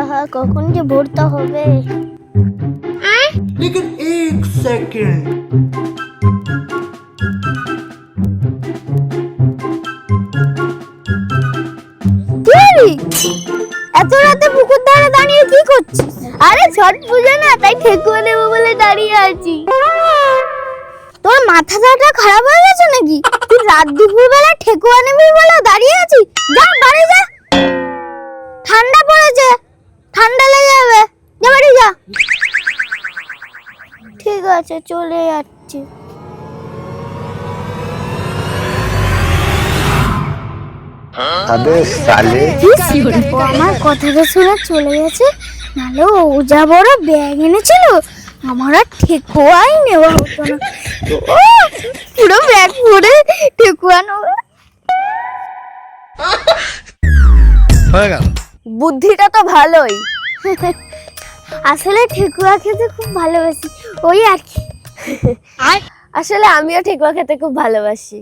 আহা কখন যে ভোরটা হবে लेकिन एक सेकंड কি হলি? এত রাতে পুকুর ধারে দাঁড়িয়ে কি করছিস আরে ছট পুজো না তাই ঠেকুয়া নেবো বলে দাঁড়িয়ে আছি তোর মাথা দাটা খারাপ হয়ে গেছে নাকি তুই রাত দুপুর বেলা ঠেকুয়া নেবি বলে দাঁড়িয়ে আছে চলে যাচ্ছে। আমার কথাটা শুনে চলে গেছে। নাহলে ও যা বড় ব্যাগ এনেছিল আমার আর ঠেকুয়াই নেওয়া হতো না। পুরো ব্যাগ পরে ঠেকুয়া বুদ্ধিটা তো ভালোই। আসলে ঠেকুয়া খেতে খুব ভালোবাসি ওই আর কি। আসলে আমিও ঠেকুয়া খেতে খুব ভালোবাসি।